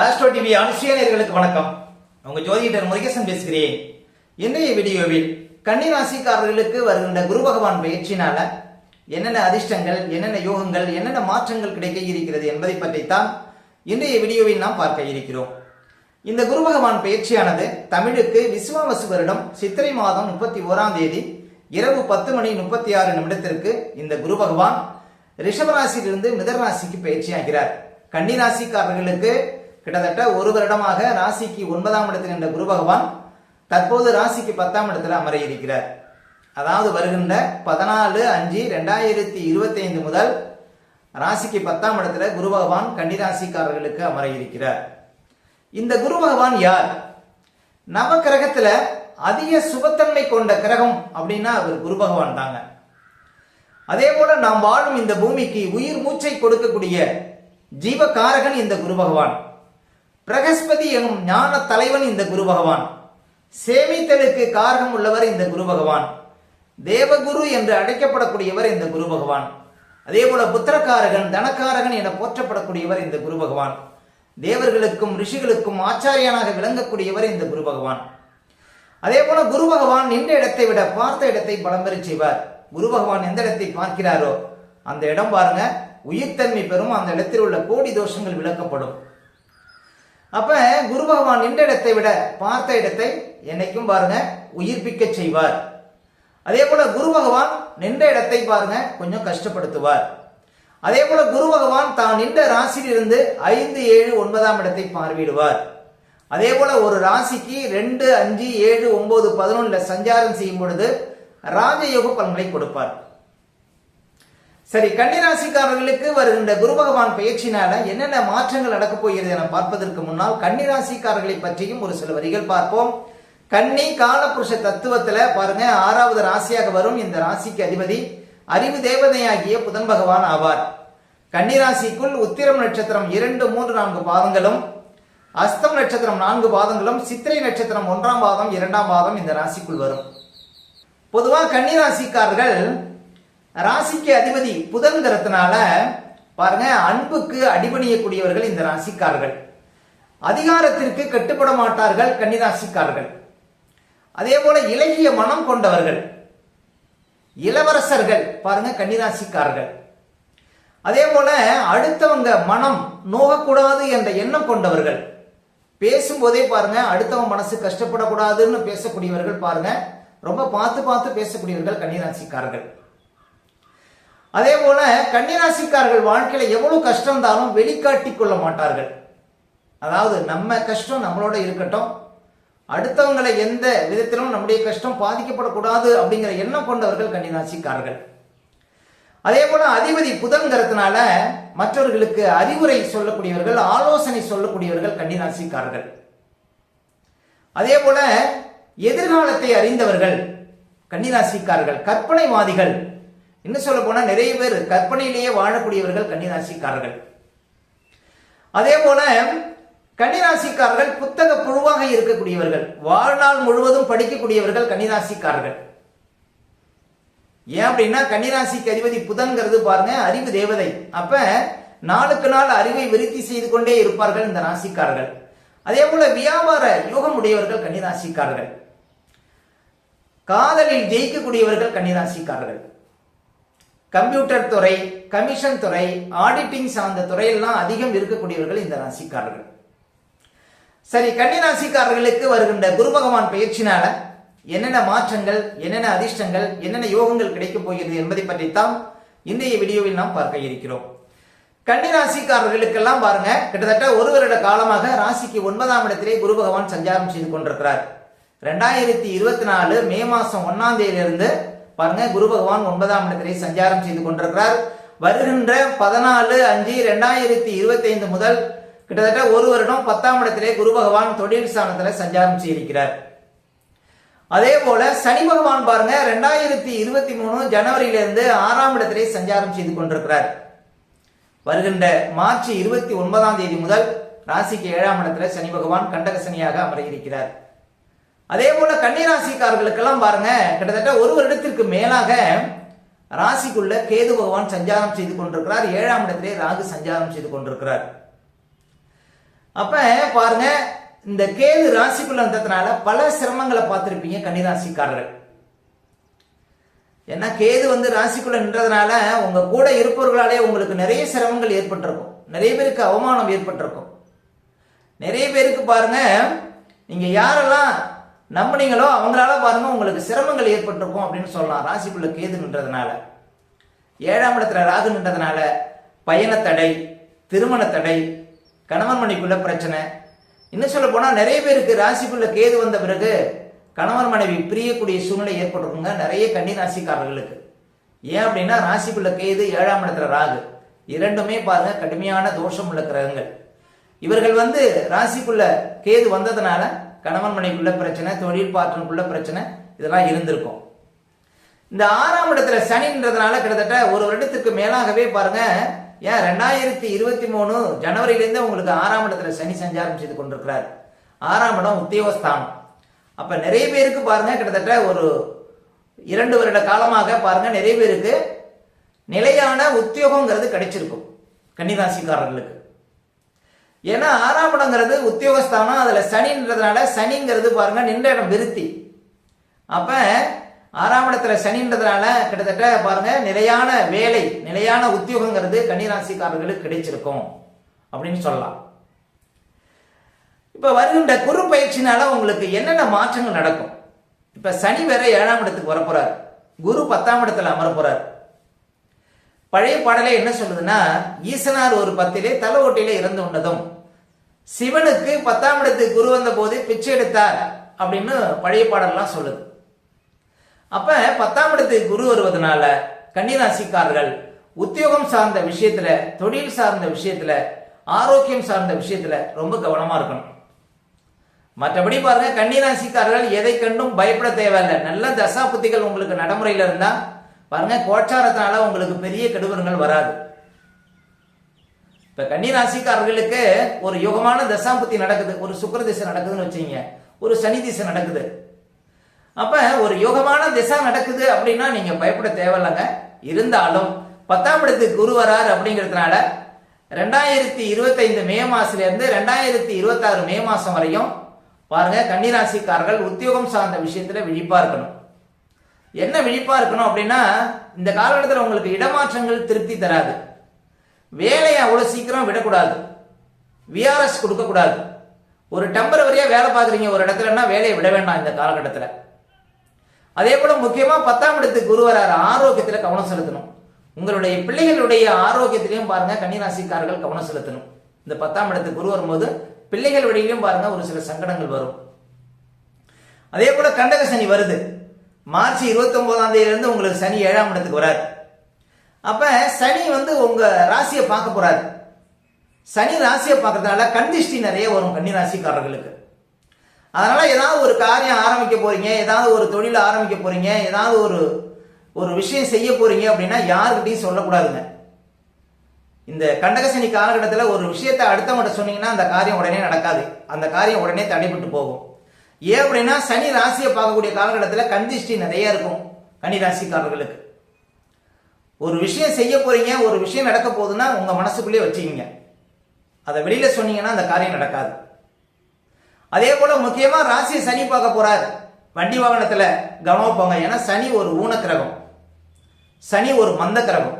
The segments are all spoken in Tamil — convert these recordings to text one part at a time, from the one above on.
ஆஸ்ட்ரோ டிவி அனுஷியனர்களுக்கு வணக்கம். உங்க ஜோதிடர் முருகேசன் பேசுகிறேன். இன்றைய வீடியோவில் கன்னி ராசிக்காரர்களுக்கு வருகின்ற குரு பகவான் பயிற்சினால என்னென்ன அதிர்ஷ்டங்கள் என்னென்ன யோகங்கள் என்னென்ன மாற்றங்கள் கிடைக்க இருக்கிறது என்பதை பற்றித்தான் இன்றைய வீடியோவில் நாம் பார்க்க இருக்கிறோம். இந்த குரு பகவான் பயிற்சியானது தமிழுக்கு விசுவாவசு வருடம் சித்திரை மாதம் முப்பத்தி ஓராம் தேதி இரவு பத்து மணி முப்பத்தி ஆறு நிமிடத்திற்கு இந்த குரு பகவான் ரிஷபராசியிலிருந்து மிதராசிக்கு பயிற்சியாகிறார். கன்னி ராசிக்காரர்களுக்கு கிட்டத்தட்ட ஒரு வருடமாக ராசிக்கு ஒன்பதாம் இடத்தில் நின்ற குரு பகவான் தற்போது ராசிக்கு பத்தாம் இடத்துல அமர இருக்கிறார் அதாவது வருகின்ற பதினாலு அஞ்சு ரெண்டாயிரத்தி இருபத்தி ஐந்து முதல் ராசிக்கு பத்தாம் இடத்துல குரு பகவான் கன்னிராசிக்காரர்களுக்கு அமர இருக்கிறார் இந்த குரு பகவான் யார்? நவ கிரகத்துல அதிக சுபத்தன்மை கொண்ட கிரகம் அப்படின்னா அவர் குரு பகவான் தாங்க. அதே போல நாம் வாழும் இந்த பூமிக்கு உயிர் மூச்சை கொடுக்கக்கூடிய ஜீவகாரகன் இந்த குரு பகவான். பிரகஸ்பதி எனும் ஞான தலைவன் இந்த குரு பகவான். சேமித்தலுக்கு காரகம் உள்ளவர் இந்த குரு பகவான். தேவகுரு என்று அழைக்கப்படக்கூடியவர் இந்த குரு பகவான். அதே போல புத்திரக்காரகன் தனக்காரகன் என போற்றப்படக்கூடியவர் இந்த குரு பகவான். தேவர்களுக்கும் ரிஷிகளுக்கும் ஆச்சாரியனாக விளங்கக்கூடியவர் இந்த குரு பகவான். அதே போல குரு பகவான் நின்ற இடத்தை விட பார்த்த இடத்தை பலம் பெறச் செய்வார். குரு பகவான் எந்த இடத்தை பார்க்கிறாரோ அந்த இடம் பாருங்க உயிர்த்தன்மை பெறும் அந்த இடத்தில் உள்ள கோடி தோஷங்கள் விளக்கப்படும். அப்ப குரு பகவான் நின்ற இடத்தை விட பார்த்த இடத்தை என்னைக்கும் பாருங்க உயிர்ப்பிக்க செய்வார். அதே போல குரு பகவான் நின்ற இடத்தை பாருங்க கொஞ்சம் கஷ்டப்படுத்துவார். அதே போல குரு பகவான் தான் நின்ற ராசியிலிருந்து ஐந்து ஏழு ஒன்பதாம் இடத்தை பார்வையிடுவார். அதே போல ஒரு ராசிக்கு ரெண்டு அஞ்சு ஏழு ஒன்பது பதினொன்னுல சஞ்சாரம் செய்யும் பொழுது ராஜயோக பலன்களை கொடுப்பார். சரி கன்னிராசிக்காரர்களுக்கு வருகின்ற குரு பகவான் பயிற்சினால என்னென்ன மாற்றங்கள் நடக்கப் போகிறது என பார்ப்பதற்கு முன்னால் கன்னிராசிக்காரர்களை பற்றியும் ஒரு சில வரிகள் பார்ப்போம். கன்னி காலபுருஷ தத்துவத்துல பாருங்க ஆறாவது ராசியாக வரும் இந்த ராசிக்கு அதிபதி. அறிவு தேவதையாகிய புதன் பகவான் ஆவார். கன்னிராசிக்குள் உத்திரம் நட்சத்திரம் இரண்டு மூன்று நான்கு பாதங்களும் அஸ்தம் நட்சத்திரம் நான்கு பாதங்களும் சித்திரை நட்சத்திரம் ஒன்றாம் பாதம் இரண்டாம் பாதம் இந்த ராசிக்குள் வரும். பொதுவாக கன்னிராசிக்காரர்கள் ராசிக்கு அதிபதி புதன்கிறதுனால பாருங்க அன்புக்கு அடிபணியக்கூடியவர்கள் இந்த ராசிக்காரர்கள். அதிகாரத்திற்கு கட்டுப்பட மாட்டார்கள் கன்னிராசிக்காரர்கள். அதே போல இலகிய மனம் கொண்டவர்கள். இளவரசர்கள் பாருங்க கன்னிராசிக்காரர்கள். அதே போல அடுத்தவங்க மனம் நோகக்கூடாது என்ற எண்ணம் கொண்டவர்கள். பேசும்போதே பாருங்க அடுத்தவங்க மனசு கஷ்டப்படக்கூடாதுன்னு பேசக்கூடியவர்கள் பாருங்க ரொம்ப பார்த்து பார்த்து பேசக்கூடியவர்கள் கன்னிராசிக்காரர்கள். அதே போல கன்னிராசிக்காரர்கள் வாழ்க்கையில எவ்வளவு கஷ்டம் இருந்தாலும் வெளிக்காட்டி கொள்ள மாட்டார்கள். அதாவது நம்ம கஷ்டம் நம்மளோட இருக்கட்டும். அடுத்தவங்களை எந்த விதத்திலும் நம்முடைய கஷ்டம் பாதிக்கப்படக்கூடாது அப்படிங்கிற எண்ணம் கொண்டவர்கள் கன்னிராசிக்காரர்கள். அதே போல அதிபதி புதன்கிறதுனால மற்றவர்களுக்கு அறிவுரை சொல்லக்கூடியவர்கள் ஆலோசனை சொல்லக்கூடியவர்கள் கன்னிராசிக்காரர்கள். அதே போல எதிர்காலத்தை அறிந்தவர்கள் கன்னிராசிக்காரர்கள் கற்பனைவாதிகள். இன்னும் சொல்ல போனா நிறைய பேர் கற்பனையிலேயே வாழக்கூடியவர்கள் கன்னிராசிக்காரர்கள். அதே போல கன்னிராசிக்காரர்கள் புத்தக புழுவாக இருக்கக்கூடியவர்கள் வாழ்நாள் முழுவதும் படிக்கக்கூடியவர்கள் கன்னிராசிக்காரர்கள். ஏன் அப்படின்னா கன்னிராசிக்கு அதிபதி புதன்கிறது பாருங்க அறிவு தேவதை. அப்ப நாளுக்கு நாள் அறிவை விருத்தி செய்து கொண்டே இருப்பார்கள் இந்த ராசிக்காரர்கள். அதே போல வியாபார யோகம் உடையவர்கள் கன்னிராசிக்காரர்கள். காதலில் ஜெயிக்கக்கூடியவர்கள் கன்னிராசிக்காரர்கள். கம்ப்யூட்டர் துறை கமிஷன் துறை ஆடிட்டிங் சார்ந்த துறையெல்லாம் அதிகம் இருக்கக்கூடியவர்கள் இந்த ராசிக்காரர்கள். சரி கன்னிராசிக்காரர்களுக்கு வருகின்ற குரு பகவான் பயிற்சினால என்னென்ன மாற்றங்கள் என்னென்ன அதிர்ஷ்டங்கள் என்னென்ன யோகங்கள் கிடைக்கப் போகிறது என்பதை பற்றித்தான் இன்றைய வீடியோவில் நாம் பார்க்க இருக்கிறோம். கன்னிராசிக்காரர்களுக்கெல்லாம் பாருங்க கிட்டத்தட்ட ஒரு வருட காலமாக ராசிக்கு ஒன்பதாம் இடத்திலே குரு பகவான் சஞ்சாரம் செய்து கொண்டிருக்கிறார். ரெண்டாயிரத்தி இருபத்தி நாலு மே மாசம் ஒன்னாம் தேதியிலிருந்து பாருங்க குரு பகவான் ஒன்பதாம் இடத்திலே சஞ்சாரம் செய்து கொண்டிருக்கிறார். வருகின்ற பதினாலு அஞ்சு ரெண்டாயிரத்தி இருபத்தி ஐந்து முதல் கிட்டத்தட்ட ஒரு வருடம் பத்தாம் இடத்திலே குரு பகவான் தொழில் ஸ்தானத்தில் சஞ்சாரம் செய்திருக்கிறார். அதே போல சனி பகவான் பாருங்க ரெண்டாயிரத்தி இருபத்தி மூணு ஜனவரியிலிருந்து ஆறாம் இடத்திலே சஞ்சாரம் செய்து கொண்டிருக்கிறார். வருகின்ற மார்ச் இருபத்தி ஒன்பதாம் தேதி முதல் ராசிக்கு ஏழாம் இடத்துல சனி பகவான் கண்டக சனியாக அமர இருக்கிறார். அதே போல கன்னிராசிக்காரர்களுக்கெல்லாம் பாருங்க கிட்டத்தட்ட ஒரு வருடத்திற்கு மேலாக ராசிக்குள்ள கேது பகவான் சஞ்சாரம் செய்து கொண்டிருக்கிறார். ஏழாம் இடத்திலே ராகு சஞ்சாரம் செய்து கொண்டிருக்கிறார். அப்ப பாருங்க இந்த கேது ராசிக்குள்ள வந்ததுனால பல சிரமங்களை பார்த்திருப்பீங்க கன்னிராசிக்காரர்கள். ஏன்னா கேது வந்து ராசிக்குள்ள நின்றதுனால உங்க கூட இருப்பவர்களாலே உங்களுக்கு நிறைய சிரமங்கள் ஏற்பட்டிருக்கும். நிறைய பேருக்கு அவமானம் ஏற்பட்டிருக்கும். நிறைய பேருக்கு பாருங்க நீங்க யாரெல்லாம் நம்புனீங்களோ அவங்களால பாருங்க உங்களுக்கு சிரமங்கள் ஏற்பட்டிருக்கும் அப்படின்னு சொல்லலாம். ராசிக்குள்ள கேது நின்றதுனால. ஏழாம் இடத்துல ராகு நின்றதுனால பயண தடை திருமண தடை கணவன் மனைவிக்குள்ள பிரச்சனை. இன்னும் சொல்ல போனா நிறைய பேருக்கு ராசிக்குள்ள கேது வந்த பிறகு கணவன் மனைவி பிரியக்கூடிய சூழ்நிலை ஏற்பட்டிருக்குங்க. நிறைய கன்னி ராசிக்காரர்களுக்கு. ஏன் அப்படின்னா ராசிக்குள்ள கேது ஏழாம் இடத்துல ராகு. இரண்டுமே பாருங்க கடுமையான தோஷம் உள்ள கிரகங்கள். இவர்கள் வந்து ராசிக்குள்ள கேது வந்ததுனால கணவன் மனைவிக்குள்ள பிரச்சனை தொழில் பார்ட்னருக்குள்ள பிரச்சனை இதெல்லாம் இருந்திருக்கும். இந்த ஆறாம் இடத்துல சனின்றதுனால கிட்டத்தட்ட ஒரு வருடத்துக்கு மேலாகவே பாருங்க ஏன் ரெண்டாயிரத்தி இருபத்தி மூணு ஜனவரியிலேருந்து உங்களுக்கு ஆறாம் இடத்துல சனி சஞ்சாரம் செய்து கொண்டிருக்கிறார். ஆறாம் இடம் உத்தியோகஸ்தானம். அப்ப நிறைய பேருக்கு பாருங்க கிட்டத்தட்ட ஒரு இரண்டு வருட காலமாக பாருங்க நிறைய பேருக்கு நிலையான உத்தியோகங்கிறது கிடைச்சிருக்கும் கன்னிராசிக்காரர்களுக்கு. ஏன்னா ஆறாம் இடங்கிறது உத்தியோகஸ்தானம் அதில் சனின்றதுனால சனிங்கிறது பாருங்க நின்ற இடம் விருத்தி. அப்போ ஆறாம் இடத்துல சனின்றதுனால கிட்டத்தட்ட பாருங்க நிலையான வேலை நிலையான உத்தியோகங்கிறது கன்னிராசிக்காரர்களுக்கு கிடைச்சிருக்கும் அப்படின்னு சொல்லலாம். இப்போ வருகின்ற குரு பயிற்சினால உங்களுக்கு என்னென்ன மாற்றங்கள் நடக்கும்? இப்போ சனி வேற ஏழாம் இடத்துக்கு வரப்போறார் குரு பத்தாம் இடத்துல அமரப்போறார் பழைய பாடலே என்ன சொல்லுதுன்னா ஈசனார் ஒரு பத்திலே தலை ஓட்டையில இறந்து உண்டதும் சிவனுக்கு பத்தாம் இடத்துக்கு குரு வந்த போது பிச்சை எடுத்தார் அப்படின்னு பழைய பாடல்லாம் சொல்லுது. அப்ப பத்தாம் இடத்துக்கு குரு வருவதனால கன்னிராசிக்காரர்கள் உத்தியோகம் சார்ந்த விஷயத்துல தொழில் சார்ந்த விஷயத்துல ஆரோக்கியம் சார்ந்த விஷயத்துல ரொம்ப கவனமா இருக்கணும். மற்றபடி பாருங்க கன்னிராசிக்காரர்கள் எதை கண்டும் பயப்பட தேவையில்லை. நல்ல தசா புத்திகள் உங்களுக்கு நடைமுறையில இருந்தா பாருங்க கோச்சாரத்தினால உங்களுக்கு பெரிய கெடுவரங்கள் வராது. இப்ப கன்னிராசிக்காரர்களுக்கு ஒரு யுகமான தசாபுத்தி நடக்குது ஒரு சுக்கர திசை நடக்குதுன்னு வச்சுங்க ஒரு சனி திசை நடக்குது. அப்ப ஒரு யோகமான திசை நடக்குது அப்படின்னா நீங்க பயப்பட தேவையில்லைங்க. இருந்தாலும் பத்தாம் இடத்துக்கு குரு வராரு அப்படிங்கிறதுனால ரெண்டாயிரத்தி இருபத்தைந்து மே மாசத்துல இருந்து ரெண்டாயிரத்தி இருபத்தாறு மே மாசம் வரையும் பாருங்க கன்னிராசிக்காரர்கள் உத்தியோகம் சார்ந்த விஷயத்துல விழிப்பா இருக்கணும். என்ன விழிப்பா இருக்கணும் அப்படின்னா இந்த காலகட்டத்தில் உங்களுக்கு இடமாற்றங்கள் திருப்தி தராது. வேலையை அவ்வளோ சீக்கிரம் விடக்கூடாது. விஆர்எஸ் கொடுக்கக்கூடாது. ஒரு டெம்பரவரியாக வேலை பார்க்குறீங்க ஒரு இடத்துலன்னா வேலையை விட வேண்டாம் இந்த காலகட்டத்தில். அதே போல் முக்கியமாக பத்தாம் இடத்துக்கு குரு வராரு ஆரோக்கியத்தில் கவனம் செலுத்தணும். உங்களுடைய பிள்ளைகளுடைய ஆரோக்கியத்திலையும் பாருங்கள் கன்னிராசிக்காரர்கள் கவனம் செலுத்தணும். இந்த பத்தாம் இடத்துக்கு குரு வரும்போது பிள்ளைகள் வழியிலும் பாருங்க ஒரு சில சங்கடங்கள் வரும். அதே போல கண்டக சனி வருது. மார்ச் இருபத்தி ஒன்பதாம் தேதியிலிருந்து உங்களுக்கு சனி ஏழாம் இடத்துக்கு வராது அப்ப சனி வந்து உங்க ராசியை பார்க்க போறாரு. சனி ராசியை பார்க்கறதுனால கண்திஷ்டி நிறைய வரும் கன்னி ராசிக்காரர்களுக்கு. அதனால ஏதாவது ஒரு காரியம் ஆரம்பிக்க போறீங்க ஏதாவது ஒரு தொழில் ஆரம்பிக்க போறீங்க ஏதாவது ஒரு ஒரு விஷயம் செய்ய போறீங்க அப்படின்னா யாருக்கிட்டையும் சொல்லக்கூடாதுங்க. இந்த கண்டகசனி காலகட்டத்தில் ஒரு விஷயத்தை அடுத்தவங்கிட்ட சொன்னீங்கன்னா அந்த காரியம் உடனே நடக்காது. அந்த காரியம் உடனே தடைபட்டு போகும். ஏன் அப்படின்னா சனி ராசியை பார்க்கக்கூடிய காலகட்டத்தில் கண்திஷ்டி நிறைய இருக்கும் கன்னி ராசிக்காரர்களுக்கு. ஒரு விஷயம் செய்ய போறீங்க ஒரு விஷயம் நடக்க போகுதுன்னா உங்க மனசுக்குள்ளேயே வச்சுக்கிங்க. அதை வெளியில சொன்னீங்கன்னா அந்த காரியம் நடக்காது. அதே போல முக்கியமா ராசியை சனி பார்க்க போறார். வண்டி வாகனத்துல கவனமா போங்க. ஏன்னா சனி ஒரு ஊன கிரகம் சனி ஒரு மந்த கிரகம்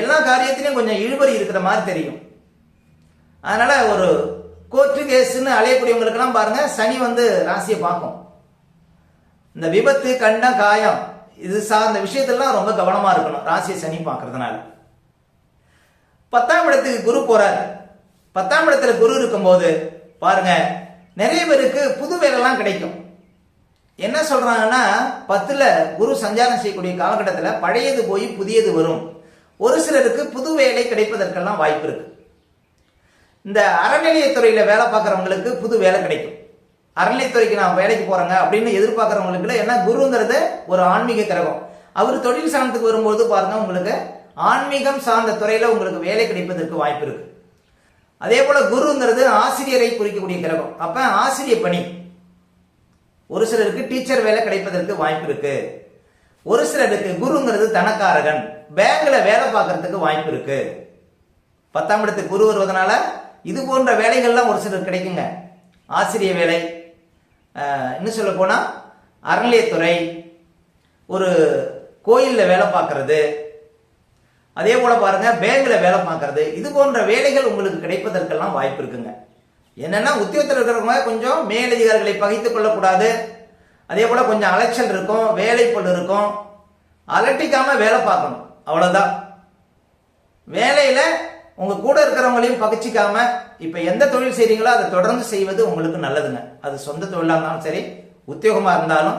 எல்லா காரியத்திலையும் கொஞ்சம் இழுபறி இருக்கிற மாதிரி தெரியும். அதனால ஒரு கோர்ட்டு கேஸ்ன்னு அலையக்கூடியவங்களுக்கெல்லாம் பாருங்க சனி வந்து ராசியை பார்க்கும். இந்த விபத்து கண்டம் காயம் இது சார்ந்த விஷயத்தெல்லாம் ரொம்ப கவனமா இருக்கணும். ராசியை சனி பார்க்கறதுனால. பத்தாம் இடத்துக்கு குரு போறார். பத்தாம் இடத்துல குரு இருக்கும்போது பாருங்க நிறைய பேருக்கு புது வேலைலாம் கிடைக்கும். என்ன சொல்றாங்கன்னா பத்துல குரு சஞ்சாரம் செய்யக்கூடிய காலகட்டத்தில் பழையது போய் புதியது வரும். ஒரு சிலருக்கு புது வேலை கிடைப்பதற்கெல்லாம் வாய்ப்பு இருக்கு. இந்த அறநிலையத்துறையில வேலை பார்க்குறவங்களுக்கு புது வேலை கிடைக்கும். அறநிலைத்துறைக்கு நான் வேலைக்கு போறேங்க அப்படின்னு எதிர்பார்க்குறவங்களுக்கு என்ன குருங்கிறது ஒரு ஆன்மீக கிரகம். அவர் தொழில் சாணத்துக்கு வரும்போது பாருங்க உங்களுக்கு ஆன்மீகம் சார்ந்த துறையில உங்களுக்கு வேலை கிடைப்பதற்கு வாய்ப்பு இருக்கு. அதே போல குருங்கிறது ஆசிரியரை குறிக்கக்கூடிய கிரகம். அப்ப ஆசிரியர் பணி. ஒரு சிலருக்கு டீச்சர் வேலை கிடைப்பதற்கு வாய்ப்பு இருக்கு. ஒரு சிலருக்கு குருங்கிறது தனக்காரகன். பேங்க்ல வேலை பார்க்கறதுக்கு வாய்ப்பு இருக்கு. பத்தாம் இடத்துக்கு குரு வருவதனால இது போன்ற வேலைகள்லாம் ஒரு சிலர் கிடைக்குங்க. ஆசிரிய வேலை இன்னும் சொல்ல போனால் அறநிலையத்துறை ஒரு கோயிலில் வேலை பார்க்கறது. அதே போல பாருங்க பேங்கில் வேலை பார்க்கறது. இது போன்ற வேலைகள் உங்களுக்கு கிடைப்பதற்கெல்லாம் வாய்ப்பு இருக்குங்க. என்னென்னா உத்தியோகத்தில் இருக்கிறவங்க கொஞ்சம் மேலதிகாரிகளை பகைத்துக் கொள்ளக்கூடாது. அதே போல் கொஞ்சம் அலைச்சல் இருக்கும் வேலைப்பள் இருக்கும். அலட்டிக்காமல் வேலை பார்க்கணும். அவ்வளோதான் வேலையில் உங்க கூட இருக்கிறவங்களையும் பகிச்சிக்காம இப்ப எந்த தொழில் செய்றீங்களோ அதை தொடர்ந்து செய்வது உங்களுக்கு நல்லதுங்க. அது சொந்த தொழிலா இருந்தாலும் சரி உத்தியோகமா இருந்தாலும்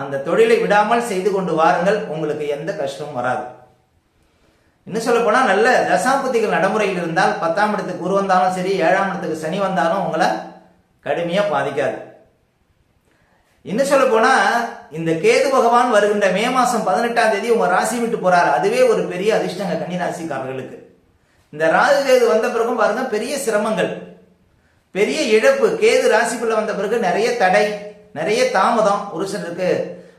அந்த தொழிலை விடாமல் செய்து கொண்டு வாருங்கள் உங்களுக்கு எந்த கஷ்டமும் வராது. இன்னும் சொல்ல போனா நல்ல தசாபதிகள் நடைமுறையில் இருந்தால் பத்தாம் இடத்துக்கு குரு வந்தாலும் சரி ஏழாம் இடத்துக்கு சனி வந்தாலும் உங்களை கடுமையா பாதிக்காது. இன்னும் சொல்ல போனா இந்த கேது பகவான் வருகின்ற மே மாசம் பதினெட்டாம் தேதி உங்க ராசி விட்டு போறாரு. அதுவே ஒரு பெரிய அதிர்ஷ்டங்க கன்னி ராசிக்காரர்களுக்கு இந்த ராகு கேது வந்த பிறகும் பாருங்க பெரிய சிரமங்கள். பெரிய இழப்பு. கேது ராசிக்குள்ள வந்த பிறகு நிறைய தடை நிறைய தாமதம். ஒரு சிலருக்கு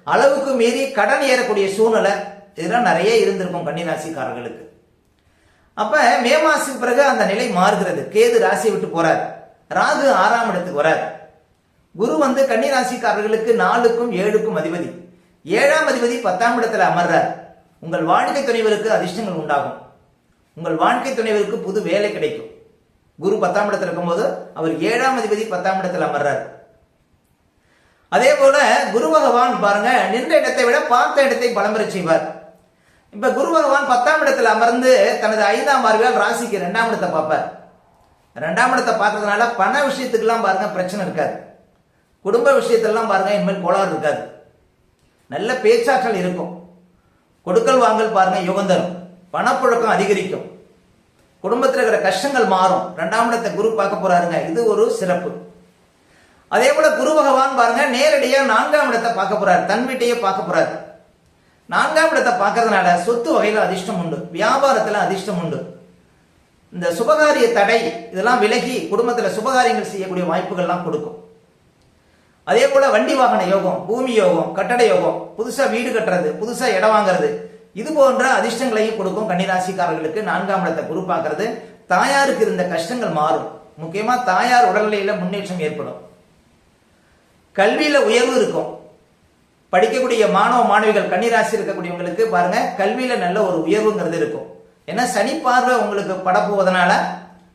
அளவுக்கு மீறி கடன் ஏறக்கூடிய சூழ்நிலை. இதெல்லாம் நிறைய இருந்திருக்கும் கன்னி ராசிக்காரர்களுக்கு அப்ப மே மாசத்துக்கு பிறகு அந்த நிலை மாறுகிறது. கேது ராசியை விட்டு போறார். ராகு ஆறாம் இடத்துக்கு வரார். குரு வந்து கன்னி ராசிக்காரர்களுக்கு நாலுக்கும் ஏழுக்கும் அதிபதி. ஏழாம் அதிபதி பத்தாம் இடத்துல அமர்றார். உங்கள் வாழ்க்கை துணைவருக்கு அதிர்ஷ்டங்கள் உண்டாகும். உங்கள் வாழ்க்கை துணைவருக்கு புது வேலை கிடைக்கும். குரு பத்தாம் இடத்துல இருக்கும்போது அவர் ஏழாம் அதிபதி பத்தாம் இடத்துல அமர்றார். அதே போல குரு பகவான் பாருங்க நின்ற இடத்தை விட பார்த்த இடத்தை பலம் செய்வார். இப்ப குரு பகவான் பத்தாம் இடத்துல அமர்ந்து தனது ஐந்தாம் பார்வையால் ராசிக்கு இரண்டாம் இடத்தை பார்ப்பார். ரெண்டாம் இடத்தை பார்க்கறதுனால பண விஷயத்துக்கெல்லாம் பாருங்க பிரச்சனை இருக்காது. குடும்ப விஷயத்தெல்லாம் பாருங்க இனிமேல் கோளாறு இருக்காது. நல்ல பேச்சாற்றல் இருக்கும். கொடுக்கல் வாங்கல் பாருங்க யுகந்தரும் பணப்புழக்கம் அதிகரிக்கும். குடும்பத்தில் இருக்கிற கஷ்டங்கள் மாறும். ரெண்டாம் இடத்தை குரு பார்க்க போறாருங்க. இது ஒரு சிறப்பு. அதே போல குரு பகவான் பாருங்க நேரடியாக நான்காம் இடத்தை பார்க்க போறாரு. தன் வீட்டையே பார்க்க போறாரு. நான்காம் இடத்தை பார்க்கறதுனால சொத்து வகையில அதிர்ஷ்டம் உண்டு. வியாபாரத்துல அதிர்ஷ்டம் உண்டு. இந்த சுபகாரிய தடை இதெல்லாம் விலகி குடும்பத்துல சுபகாரியங்கள் செய்யக்கூடிய வாய்ப்புகள்லாம் கொடுக்கும். அதே போல வண்டி வாகன யோகம் பூமி யோகம் கட்டட யோகம் புதுசா வீடு கட்டுறது புதுசா இடம் வாங்குறது இது போன்ற அதிர்ஷ்டங்களையும் கொடுக்கும் கன்னிராசிக்காரர்களுக்கு நான்காம் இடத்தை குரு பார்க்கறது. தாயாருக்கு இருந்த கஷ்டங்கள் மாறும். முக்கியமா தாயார் உடல்நிலையில முன்னேற்றம் ஏற்படும். கல்வியில உயர்வு இருக்கும். படிக்கக்கூடிய மாணவ மாணவிகள் கன்னிராசி இருக்கக்கூடியவங்களுக்கு பாருங்க கல்வியில நல்ல ஒரு உயர்வுங்கிறது இருக்கும். ஏன்னா சனி பார்வை உங்களுக்கு படப்போவதனால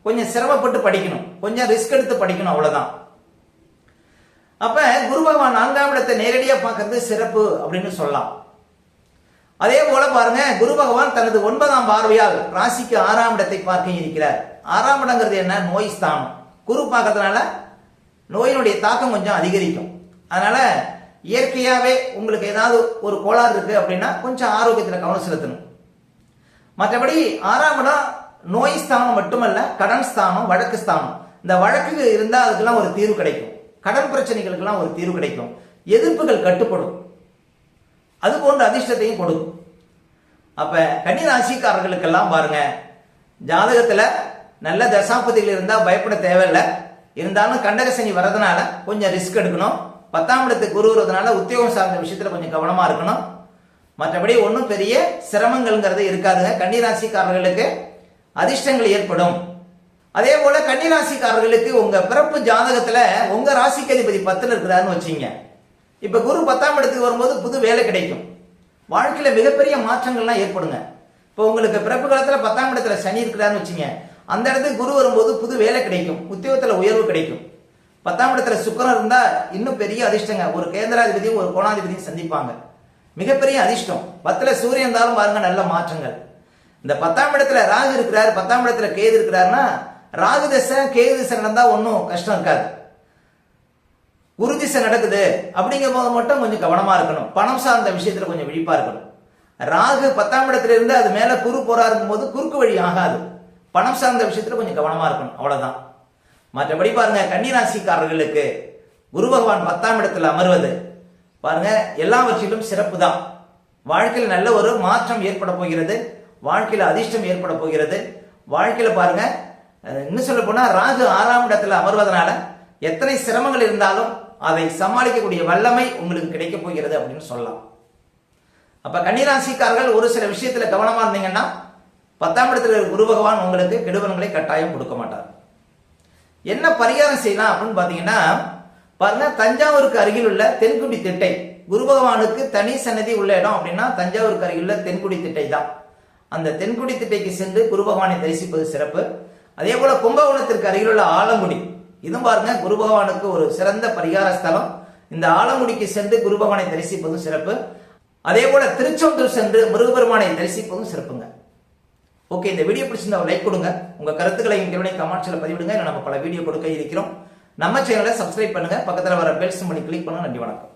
கொஞ்சம் சிரமப்பட்டு படிக்கணும். கொஞ்சம் ரிஸ்க் எடுத்து படிக்கணும் அவ்வளவுதான். அப்ப குரு பகவான் நான்காம் இடத்தை நேரடியா பார்க்கறது சிறப்பு அப்படின்னு சொல்லலாம். அதே போல பாருங்க குரு பகவான் தனது ஒன்பதாம் பார்வையால் ராசிக்கு ஆறாம் இடத்தை பார்க்க இருக்கிறார். ஆறாம் இடங்கிறது என்ன? நோய் ஸ்தானம். குரு பார்க்கறதுனால நோயினுடைய தாக்கம் கொஞ்சம் அதிகரிக்கும். அதனால இயற்கையாவே உங்களுக்கு ஏதாவது ஒரு கோளாறு இருக்கு அப்படின்னா கொஞ்சம் ஆரோக்கியத்தில் கவனம் செலுத்தணும். மற்றபடி ஆறாம் இடம் நோய் ஸ்தானம் மட்டுமல்ல கடன் ஸ்தானம் வழக்கு ஸ்தானம். இந்த வழக்கு இருந்தால் அதுக்கெல்லாம் ஒரு தீர்வு கிடைக்கும். கடன் பிரச்சனைகளுக்கெல்லாம் ஒரு தீர்வு கிடைக்கும். எதிர்ப்புகள் கட்டுப்படும். அது போன்ற அதிர்ஷ்டத்தையும் கொடுக்கும். அப்ப கன்னி ராசிக்காரர்களுக்கெல்லாம் பாருங்க ஜாதகத்துல நல்ல தசாபதிகள் இருந்தா பயப்பட தேவையில்லை. இருந்தாலும் கண்டகசனி வர்றதுனால கொஞ்சம் ரிஸ்க் எடுக்கணும். பத்தாம் இடத்துக்கு குருவுறதுனால உத்தியோகம் சார்ந்த விஷயத்துல கொஞ்சம் கவனமா இருக்கணும். மற்றபடி ஒன்றும் பெரிய சிரமங்கள்ங்கிறது இருக்காதுங்க. கன்னிராசிக்காரர்களுக்கு அதிர்ஷ்டங்கள் ஏற்படும். அதே போல கன்னிராசிக்காரர்களுக்கு உங்க பிறப்பு ஜாதகத்துல உங்க ராசிக்கு அதிபதி பத்துல இருக்கிறாருன்னு வச்சுங்க இப்ப குரு பத்தாம் இடத்துக்கு வரும்போது புது வேலை கிடைக்கும். வாழ்க்கையில மிகப்பெரிய மாற்றங்கள்லாம் ஏற்படுங்க. இப்போ உங்களுக்கு பிறப்பு காலத்துல பத்தாம் இடத்துல சனி இருக்கிறாருன்னு வச்சுங்க அந்த இடத்துக்கு குரு வரும்போது புது வேலை கிடைக்கும். உத்தியோகத்துல உயர்வு கிடைக்கும். பத்தாம் இடத்துல சுக்கரம் இருந்தா இன்னும் பெரிய அதிர்ஷ்டங்க. ஒரு கேந்திராதிபதியும் ஒரு கோணாதிபதியும் சந்திப்பாங்க. மிகப்பெரிய அதிர்ஷ்டம். பத்துல சூரியன் இருந்தாலும் பாருங்க நல்ல மாற்றங்கள். இந்த பத்தாம் இடத்துல ராகு இருக்கிறார் பத்தாம் இடத்துல கேது இருக்கிறாருன்னா ராகு தசை கேது தசை நடந்தா ஒன்றும் கஷ்டம் இருக்காது. குரு திசை நடக்குது அப்படிங்கும் போது மட்டும் கொஞ்சம் கவனமா இருக்கணும். பணம் சார்ந்த விஷயத்துல கொஞ்சம் விழிப்பா இருக்கணும். ராகு பத்தாம் இடத்துல இருந்து அது மேல குரு போறாருக்கும் போது குறுக்கு வழி ஆகாது. பணம் சார்ந்த விஷயத்துல கொஞ்சம் கவனமா இருக்கணும். அவ்வளவுதான். மற்றபடி பாருங்க கன்னிராசிக்காரர்களுக்கு குரு பகவான் பத்தாம் இடத்துல அமர்வது பாருங்க எல்லாவற்றிலும் சிறப்பு தான் வாழ்க்கையில் நல்ல ஒரு மாற்றம் ஏற்பட போகிறது வாழ்க்கையில் அதிர்ஷ்டம் ஏற்பட போகிறது. வாழ்க்கையில் பாருங்க இன்னும் சொல்ல போனா ராகு ஆறாம் இடத்துல அமர்வதனால எத்தனை சிரமங்கள் இருந்தாலும் அதை சமாளிக்கக்கூடிய வல்லமை உங்களுக்கு கிடைக்க போகிறது அப்படின்னு சொல்லலாம். அப்ப கன்னிராசிக்காரர்கள் ஒரு சில விஷயத்துல கவனமா இருந்தீங்கன்னா பத்தாம் இடத்துல குரு பகவான் உங்களுக்கு கெடுபலங்களை கட்டாயம் கொடுக்க மாட்டார். என்ன பரிகாரம் செய்யலாம் அப்படின்னு பாத்தீங்கன்னா பாருங்க தஞ்சாவூருக்கு அருகில் உள்ள தென்குடி திட்டை. குரு பகவானுக்கு தனி சன்னதி உள்ள இடம் அப்படின்னா தஞ்சாவூருக்கு அருகில் உள்ள தென்குடி திட்டை தான். அந்த தென்குடி திட்டைக்கு சென்று குரு பகவானை தரிசிப்பது சிறப்பு. அதே போல கும்பகோணத்திற்கு அருகில் உள்ள ஆலங்குடி. இதுவும் பாருங்க குரு பகவானுக்கு ஒரு சிறந்த பரிகார ஸ்தலம். இந்த ஆலங்குடிக்கு சென்று குரு பகவானை தரிசிப்பதும் சிறப்பு. அதே போல திருச்செந்தூர் சென்று முருகபெருமானை தரிசிப்பதும் சிறப்புங்க. ஓகே இந்த வீடியோ பிடிச்சிருந்தா லைக் கொடுங்க. உங்க கருத்துக்களை இங்கே கமெண்ட்ஸ்ல பதிவிடுங்க. நம்ம பல வீடியோ கொடுக்க இருக்கிறோம். நம்ம சேனலை சப்ஸ்கிரைப் பண்ணுங்க. பக்கத்துல வர பெல்ஸ் பண்ணி கிளிக் பண்ணுங்க. நன்றி வணக்கம்.